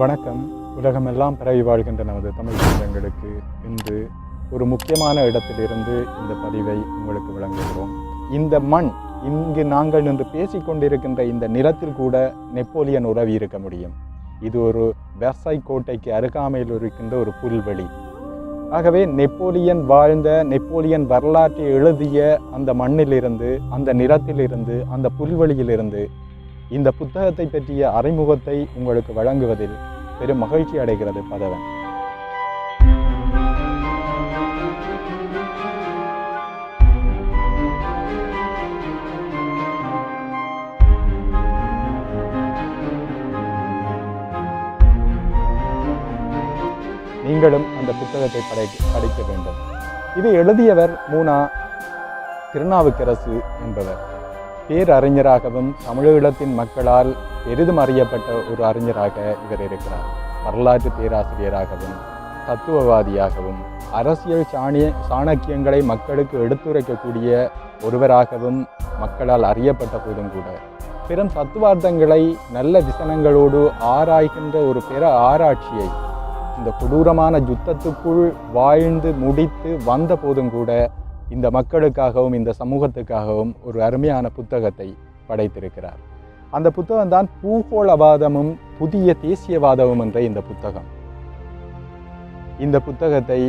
வணக்கம். உலகமெல்லாம் பரவி வாழ்கின்ற நமது தமிழ் சொந்தங்களுக்கு இன்று ஒரு முக்கியமான இடத்திலிருந்து இந்த பதிவை உங்களுக்கு வழங்குகிறோம். இந்த மண் இங்கு நாங்கள் நின்று பேசிக்கொண்டிருக்கின்ற இந்த நிலத்தில் கூட நெப்போலியன் உறவி இருக்க முடியும். இது ஒரு வெர்சாய் கோட்டைக்கு அருகாமையில் இருக்கின்ற ஒரு புல்வெளி. ஆகவே நெப்போலியன் வாழ்ந்த நெப்போலியன் வரலாற்றை எழுதிய அந்த மண்ணிலிருந்து அந்த நிலத்திலிருந்து அந்த புல்வெளியிலிருந்து இந்த புத்தகத்தை பற்றிய அறிமுகத்தை உங்களுக்கு வழங்குவதில் பெரும் மகிழ்ச்சி அடைகிறது பதவன். நீங்களும் அந்த புத்தகத்தை படை படைக்க வேண்டும். இது எழுதியவர் மூனா திருநாவுக்கரசு என்பவர். பேரறிஞராகவும் தமிழீழத்தின் மக்களால் பெரிதும் அறியப்பட்ட ஒரு அறிஞராக இவர் இருக்கிறார். வரலாற்று பேராசிரியராகவும் தத்துவவாதியாகவும் அரசியல் சாணிய சாணக்கியங்களை மக்களுக்கு எடுத்துரைக்கக்கூடிய ஒருவராகவும் மக்களால் அறியப்பட்ட போதும் கூட பெரும் தத்துவார்த்தங்களை நல்ல விசனங்களோடு ஆராய்கின்ற ஒரு பெற ஆராய்ச்சியை இந்த கொடூரமான யுத்தத்துக்குள் வாழ்ந்து முடித்து வந்த போதும் கூட இந்த மக்களுக்காகவும் இந்த சமூகத்துக்காகவும் ஒரு அருமையான புத்தகத்தை படைத்திருக்கிறார். அந்த புத்தகம் தான் பூகோளவாதமும் புதிய தேசியவாதமும் என்ற இந்த புத்தகம். இந்த புத்தகத்தை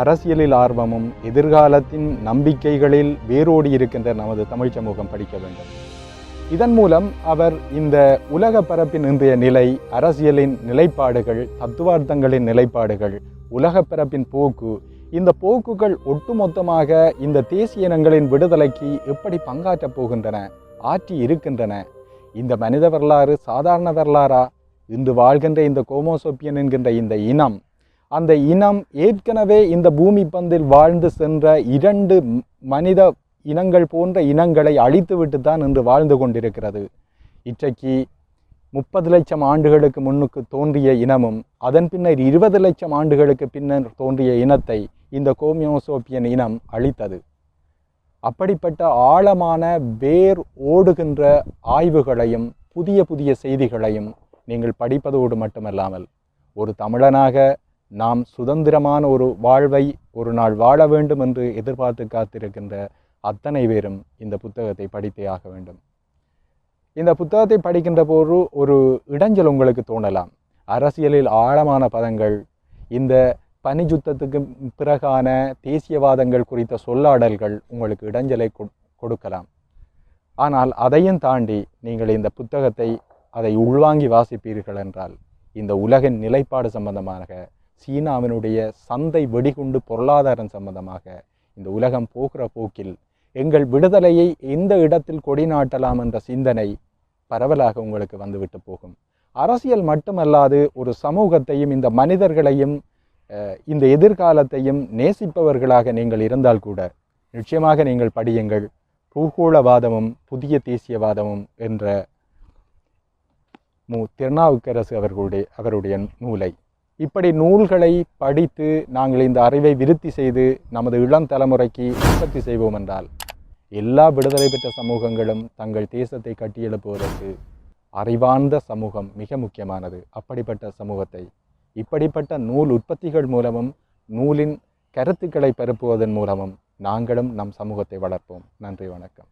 அரசியலில் ஆர்வமும் எதிர்காலத்தின் நம்பிக்கைகளில் வேரோடி இருக்கின்ற நமது தமிழ் சமூகம் படிக்க வேண்டும். இதன் மூலம் அவர் இந்த உலக பரப்பின் இன்றைய நிலை அரசியலின் நிலைப்பாடுகள் தத்துவார்த்தங்களின் நிலைப்பாடுகள் உலக பரப்பின் போக்கு இந்த போக்குகள் ஒட்டுமொத்தமாக இந்த தேசிய இனங்களின் விடுதலைக்கு எப்படி பங்காற்றப் போகின்றன ஆற்றி இருக்கின்றன? இந்த மனித வரலாறு சாதாரண வரலாறா? இன்று வாழ்கின்ற இந்த கோமோசோப்பியன் என்கின்ற இந்த இனம் அந்த இனம் ஏற்கனவே இந்த பூமி பந்தில் வாழ்ந்து சென்ற இரண்டு மனித இனங்கள் போன்ற இனங்களை அழித்துவிட்டு தான் இன்று வாழ்ந்து கொண்டிருக்கிறது. இன்றைக்கு முப்பது லட்சம் ஆண்டுகளுக்கு முன்னுக்கு தோன்றிய இனமும் அதன் பின்னர் இருபது லட்சம் ஆண்டுகளுக்கு பின்னர் தோன்றிய இனத்தை இந்த கோமியோசோப்பியன் இனம் அளித்தது அப்படிப்பட்ட ஆழமான வேர் ஓடுகின்ற ஆய்வுகளையும் புதிய புதிய செய்திகளையும் நீங்கள் படிப்பதோடு மட்டுமல்லாமல் ஒரு தமிழனாக நாம் சுதந்திரமான ஒரு வாழ்வை ஒரு நாள் வாழ வேண்டும் என்று எதிர்பார்த்து காத்திருக்கின்ற அத்தனை பேரும் இந்த புத்தகத்தை படித்தே ஆக வேண்டும். இந்த புத்தகத்தை படிக்கின்ற போது ஒரு இடைஞ்சல் உங்களுக்கு தோணலாம். அரசியலில் ஆழமான பதங்கள் இந்த பனிஜுத்தத்துக்கு பிறகான தேசியவாதங்கள் குறித்த சொல்லாடல்கள் உங்களுக்கு இடைஞ்சலை கொடுக்கலாம். ஆனால் அதையும் தாண்டி நீங்கள் இந்த புத்தகத்தை அதை உள்வாங்கி வாசிப்பீர்கள் என்றால் இந்த உலகின் நிலைப்பாடு சம்பந்தமாக சீனாவினுடைய சந்தை வெடிகுண்டு பொருளாதாரம் சம்பந்தமாக இந்த உலகம் போகிற போக்கில் எங்கள் விடுதலையை எந்த இடத்தில் கொடிநாட்டலாம் என்ற சிந்தனை பரவலாக உங்களுக்கு வந்துவிட்டு போகும். அரசியல் மட்டுமல்லாது ஒரு சமூகத்தையும் இந்த மனிதர்களையும் இந்த எதிர்காலத்தையும் நேசிப்பவர்களாக நீங்கள் இருந்தால் கூட நிச்சயமாக நீங்கள் படியுங்கள். பூகோளவாதமும் புதிய தேசியவாதமும் என்ற மு திருநாவுக்கரசு அவர்களுடைய அவருடைய நூலை. இப்படி நூல்களை படித்து நாங்கள் இந்த அறிவை விருத்தி செய்து நமது இளம் தலைமுறைக்கு உற்பத்தி செய்வோம் என்றால் எல்லா விடுதலை பெற்ற சமூகங்களும் தங்கள் தேசத்தை கட்டியெழுப்புவதற்கு அறிவார்ந்த சமூகம் மிக முக்கியமானது. அப்படிப்பட்ட சமூகத்தை இப்படிப்பட்ட நூல் உற்பத்திகள் மூலமும் நூலின் கருத்துக்களை பரப்புவதன் மூலமும் நாங்களும் நம் சமூகத்தை வளர்ப்போம். நன்றி வணக்கம்.